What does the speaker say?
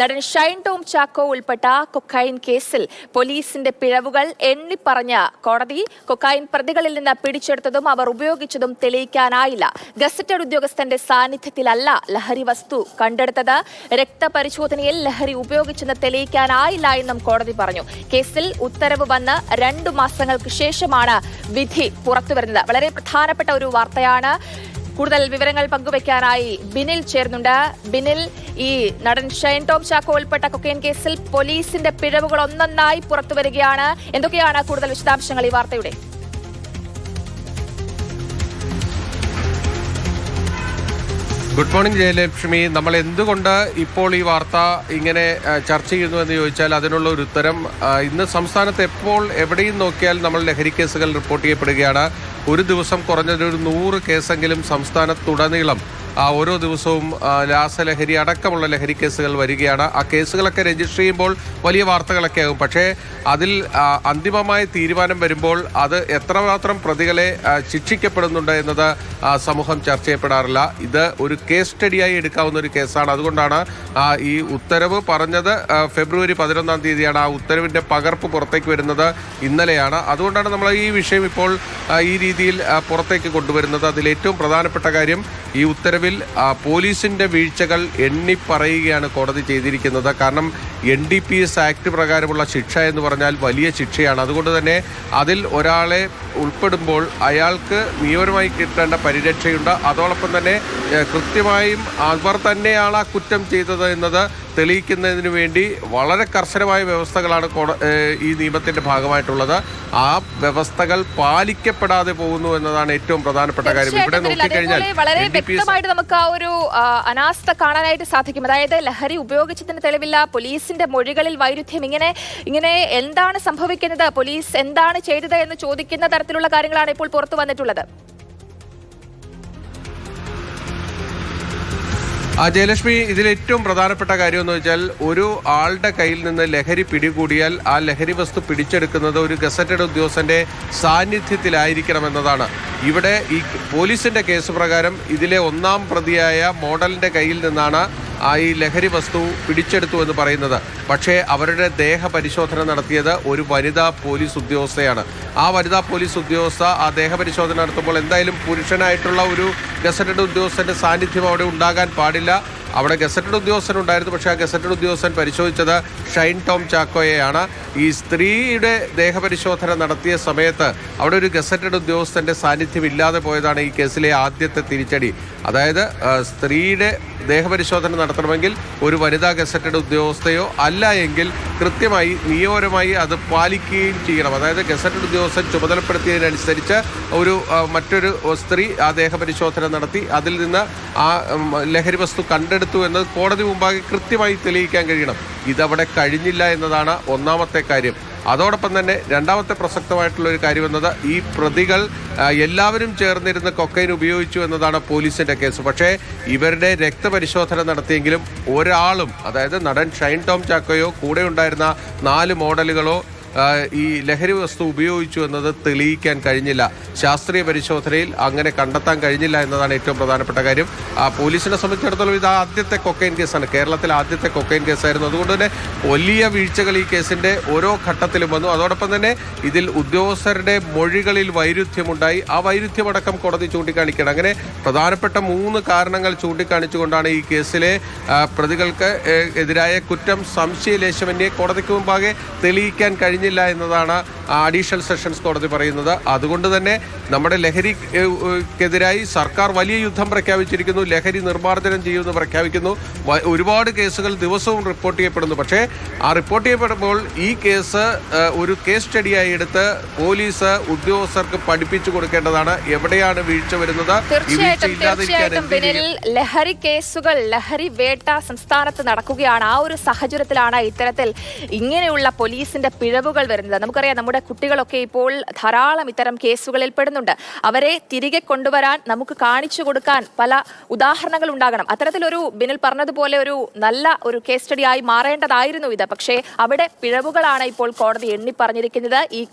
നടൻ ഷൈൻ ടോം ചാക്കോ ഉൾപ്പെട്ട കൊക്കൈൻ കേസിൽ പോലീസിന്റെ പിഴവുകൾ എണ്ണിപ്പറഞ്ഞ കോടതി കൊക്കൈൻ പ്രതികളിൽ നിന്ന് പിടിച്ചെടുത്തതും അവർ ഉപയോഗിച്ചതും തെളിയിക്കാനായില്ല. ഗസറ്റഡ് ഉദ്യോഗസ്ഥന്റെ സാന്നിധ്യത്തിലല്ല ലഹരി വസ്തു കണ്ടെടുത്തത്. രക്തപരിശോധനയിൽ ലഹരി ഉപയോഗിച്ചെന്ന് തെളിയിക്കാനായില്ല എന്നും കോടതി പറഞ്ഞു. കേസിൽ ഉത്തരവ് വന്ന് രണ്ടു മാസങ്ങൾക്ക് ശേഷമാണ് വിധി പുറത്തുവരുന്നത്. വളരെ പ്രധാനപ്പെട്ട ഒരു വാർത്തയാണ് കൂടുതൽ വിവരങ്ങൾ പങ്കുവയ്ക്കാനായി ബിനിൽ ചേർന്നുണ്ട് ബിനിൽ ഈ നടൻ ഷൈൻ ടോം ചാക്കോ ഉൾപ്പെട്ട കൊക്കൈൻ കേസിൽ പോലീസിന്റെ പിഴവുകൾ ഒന്നൊന്നായി പുറത്തു വരികയാണ് എന്തൊക്കെയാണ് കൂടുതൽ വിശദാംശങ്ങൾ ഈ വാർത്തയുടെ? Good morning Jayalakshmi. നമ്മൾ എന്തുകൊണ്ട് ഇപ്പോൾ ഈ വാർത്ത ഇങ്ങനെ ചർച്ച ചെയ്യുന്നു എന്ന് ചോദിച്ചാൽ അതിനുള്ള ഒരു ഉത്തരം ഇന്ന് സംസ്ഥാനത്ത് എപ്പോൾ എവിടെയും നോക്കിയാൽ നമ്മൾ ലഹരി കേസുകൾ റിപ്പോർട്ട് ചെയ്യപ്പെടുകയാണ്. ഒരു ദിവസം കുറഞ്ഞത് ഒരു നൂറ് കേസെങ്കിലും സംസ്ഥാനത്തുടനീളം ഓരോ ദിവസവും രാസലഹരി അടക്കമുള്ള ലഹരി കേസുകൾ വരികയാണ്. ആ കേസുകളൊക്കെ രജിസ്റ്റർ ചെയ്യുമ്പോൾ വലിയ വാർത്തകളൊക്കെ ആകും പക്ഷേ അതിൽ അന്തിമമായ തീരുമാനം വരുമ്പോൾ അത് എത്രമാത്രം പ്രതികളെ ശിക്ഷിക്കപ്പെടുന്നുണ്ട് എന്നത് സമൂഹം ചർച്ച ചെയ്യപ്പെടാറില്ല. ഇത് ഒരു കേസ് സ്റ്റഡിയായി എടുക്കാവുന്ന ഒരു കേസാണ്. അതുകൊണ്ടാണ് ഈ ഉത്തരവ് പറഞ്ഞത് ഫെബ്രുവരി പതിനൊന്നാം തീയതിയാണ്. ആ ഉത്തരവിന്റെ പകർപ്പ് പുറത്തേക്ക് വരുന്നത് ഇന്നലെയാണ്. അതുകൊണ്ടാണ് നമ്മൾ ഈ വിഷയം ഇപ്പോൾ ഈ രീതിയിൽ പുറത്തേക്ക് കൊണ്ടുവരുന്നത്. അതിൽ ഏറ്റവും പ്രധാനപ്പെട്ട കാര്യം ഈ ഉത്തരവിൽ ആ, പോലീസിന്റെ വീഴ്ചകൾ എണ്ണി പറയുകയാണ് കോടതി ചെയ്തിരിക്കുന്നത്. കാരണം N D P S act പ്രകാരമുള്ള ശിക്ഷ എന്ന് പറഞ്ഞാൽ വലിയ ശിക്ഷയാണ്. അതുകൊണ്ട് തന്നെ അതിൽ ഒരാളെ ഉൾപ്പെടുമ്പോൾ അയാൾക്ക് നിയമപരമായി കിട്ടേണ്ട പരിരക്ഷയുണ്ട്. അതോടൊപ്പം തന്നെ കൃത്യമായും അവർ തന്നെയാണ് ആ കുറ്റം ചെയ്തത് എന്നത് തെളിയിക്കുന്നതിന് വേണ്ടി വളരെ കർശനമായ വ്യവസ്ഥകളാണ് ഈ നിയമത്തിന്റെ ഭാഗമായിട്ടുള്ളത്. ആ വ്യവസ്ഥകൾ പാലിക്കപ്പെടാതെ പോകുന്നു എന്നതാണ് ഏറ്റവും പ്രധാനപ്പെട്ട കാര്യം. ഇവിടെ നോക്കിക്കഴിഞ്ഞാൽ വളരെ വ്യക്തമായിട്ട് നമുക്ക് ആ ഒരു അനാസ്ഥ കാണാനായിട്ട് സാധിക്കും. അതായത് ലഹരി ഉപയോഗിച്ചതിന് തെളിവില്ല പോലീസിന്റെ മൊഴികളിൽ വൈരുദ്ധ്യം ഇങ്ങനെ ഇങ്ങനെ എന്താണ് സംഭവിക്കുന്നത്? പോലീസ് എന്താണ് ചെയ്തത് എന്ന് ചോദിക്കുന്ന തരത്തിലുള്ള കാര്യങ്ങളാണ് ഇപ്പോൾ പുറത്തു വന്നിട്ടുള്ളത്. ആ ജയലക്ഷ്മി ഇതിൽ ഏറ്റവും പ്രധാനപ്പെട്ട കാര്യം എന്ന് വെച്ചാൽ ഒരു ആളുടെ കയ്യിൽ നിന്ന് ലഹരി പിടികൂടിയാൽ ആ ലഹരി വസ്തു പിടിച്ചെടുക്കുന്നത് ഒരു ഗസറ്റഡ് ഉദ്യോഗസ്ഥന്റെ സാന്നിധ്യത്തിലായിരിക്കണം എന്നതാണ് ഇവിടെ ഈ പോലീസിന്റെ കേസ് പ്രകാരം ഇതിലെ ഒന്നാം പ്രതിയായ മോഡലിന്റെ കയ്യിൽ നിന്നാണ് ആ ഈ ലഹരി വസ്തു പിടിച്ചെടുത്തു എന്ന് പറയുന്നത്. പക്ഷേ അവരുടെ ദേഹ പരിശോധന നടത്തിയത് ഒരു വനിതാ പോലീസ് ഉദ്യോഗസ്ഥയാണ്. ആ വനിതാ പോലീസ് ഉദ്യോഗസ്ഥ ആ ദേഹ പരിശോധന നടത്തുമ്പോൾ എന്തായാലും പുരുഷനായിട്ടുള്ള ഒരു ഗസറ്റഡ് ഉദ്യോഗസ്ഥന്റെ സാന്നിധ്യം അവിടെ ഉണ്ടാകാൻ പാടില്ല. അവിടെ ഗസറ്റഡ് ഉദ്യോഗസ്ഥൻ ഉണ്ടായിരുന്നു. പക്ഷേ ആ ഗസറ്റഡ് ഉദ്യോഗസ്ഥൻ പരിശോധിച്ചത് ഷൈൻ ടോം ചാക്കോയെയാണ്. ഈ സ്ത്രീയുടെ ദേഹപരിശോധന നടത്തിയ സമയത്ത് അവിടെ ഒരു ഗസറ്റഡ് ഉദ്യോഗസ്ഥന്റെ സാന്നിധ്യം ഇല്ലാതെ പോയതാണ് ഈ കേസിലെ ആദ്യത്തെ തിരിച്ചടി. അതായത് സ്ത്രീയുടെ ദേഹപരിശോധന നടത്തണമെങ്കിൽ ഒരു വനിതാ ഗസറ്റഡ് ഉദ്യോഗസ്ഥയോ അല്ല എങ്കിൽ കൃത്യമായി നിയമപരമായി അത് പാലിക്കുകയും ചെയ്യണം. അതായത് ഗസറ്റഡ് ഉദ്യോഗസ്ഥൻ ചുമതലപ്പെടുത്തിയതിനനുസരിച്ച് ഒരു മറ്റൊരു സ്ത്രീ ആ ദേഹപരിശോധന നടത്തി അതിൽ നിന്ന് ആ ലഹരി വസ്തു കണ്ടെടുത്തു എന്നത് കോടതി മുമ്പാകെ കൃത്യമായി തെളിയിക്കാൻ കഴിയണം. ഇതവിടെ കഴിഞ്ഞില്ല എന്നതാണ് ഒന്നാമത്തെ കാര്യം. അതോടൊപ്പം തന്നെ രണ്ടാമത്തെ പ്രസക്തമായിട്ടുള്ള ഒരു കാര്യം എന്നത് ഈ പ്രതികൾ എല്ലാവരും ചേർന്നിരുന്ന് കൊക്കൈൻ ഉപയോഗിച്ചു എന്നതാണ് പോലീസിന്റെ കേസ്. പക്ഷേ ഇവരുടെ രക്തപരിശോധന നടത്തിയെങ്കിലും ഒരാളും അതായത് നടൻ ഷൈൻ ടോം ചാക്കോയോ കൂടെ ഉണ്ടായിരുന്ന നാല് മോഡലുകളോ ഈ ലഹരി വസ്തു ഉപയോഗിച്ചു എന്നത് തെളിയിക്കാൻ കഴിഞ്ഞില്ല. ശാസ്ത്രീയ പരിശോധനയിൽ അങ്ങനെ കണ്ടെത്താൻ കഴിഞ്ഞില്ല എന്നതാണ് ഏറ്റവും പ്രധാനപ്പെട്ട കാര്യം. പോലീസിനെ സംബന്ധിച്ചിടത്തോളം ഇത് ആദ്യത്തെ കൊക്കൈൻ കേസാണ്. കേരളത്തിലെ ആദ്യത്തെ കൊക്കൈൻ കേസായിരുന്നു. അതുകൊണ്ട് തന്നെ വലിയ വീഴ്ചകൾ ഈ കേസിന്റെ ഓരോ ഘട്ടത്തിലും വന്നു. അതോടൊപ്പം തന്നെ ഇതിൽ ഉദ്യോഗസ്ഥരുടെ മൊഴികളിൽ വൈരുദ്ധ്യമുണ്ടായി. ആ വൈരുദ്ധ്യമടക്കം കോടതി ചൂണ്ടിക്കാണിക്കണം അങ്ങനെ പ്രധാനപ്പെട്ട മൂന്ന് കാരണങ്ങൾ ചൂണ്ടിക്കാണിച്ചുകൊണ്ടാണ് ഈ കേസിലെ പ്രതികൾക്ക് എതിരായ കുറ്റം സംശയലേശമന്യെ കോടതിക്ക് മുമ്പാകെ തെളിയിക്കാൻ കഴിഞ്ഞില്ല എന്നതാണ് അഡീഷണൽ സെഷൻസ് കോടതി പറയുന്നത്. അതുകൊണ്ട് തന്നെ നമ്മുടെ ലഹരിക്കെതിരായി സർക്കാർ വലിയ യുദ്ധം പ്രഖ്യാപിച്ചിരിക്കുന്നു. ലഹരി നിർമ്മാർജനം ചെയ്യുമെന്ന് പ്രഖ്യാപിക്കുന്നു. ഒരുപാട് കേസുകൾ ദിവസവും റിപ്പോർട്ട് ചെയ്യപ്പെടുന്നു. പക്ഷേ ആ റിപ്പോർട്ട് ചെയ്യപ്പെടുമ്പോൾ ഈ കേസ് ഒരു കേസ് സ്റ്റഡിയായി എടുത്ത് പോലീസ് ഉദ്യോഗസ്ഥർക്ക് പഠിപ്പിച്ചു കൊടുക്കേണ്ടതാണ്. എവിടെയാണ് വീഴ്ച വരുന്നത്? തീർച്ചയായിട്ടും ലഹരി കേസുകൾ ലഹരി വേട്ട സംസ്ഥാനത്ത് നടക്കുകയാണ്. ആ ഒരു സാഹചര്യത്തിലാണ് ഇത്തരത്തിൽ ഇങ്ങനെയുള്ള പോലീസിന്റെ പിഴവുകൾ വരുന്നത്. നമുക്കറിയാം നമ്മുടെ കുട്ടികളൊക്കെ ഇപ്പോൾ ധാരാളം ഇത്തരം കേസുകളിൽ പെടുന്നുണ്ട്. അവരെ തിരികെ കൊണ്ടുവരാൻ നമുക്ക് കാണിച്ചു കൊടുക്കാൻ പല ഉദാഹരണങ്ങൾ ഉണ്ടാകണം. അത്തരത്തിലൊരു ബിനിൽ പറഞ്ഞതുപോലെ ഒരു നല്ല ഒരു കേസ് സ്റ്റഡി ആയി മാറേണ്ടതായിരുന്നു ഇത്. പക്ഷേ അവിടെ പിഴവുകളാണ് ഇപ്പോൾ കോടതി എണ്ണി പറഞ്ഞിരിക്കുന്നത്. ഈ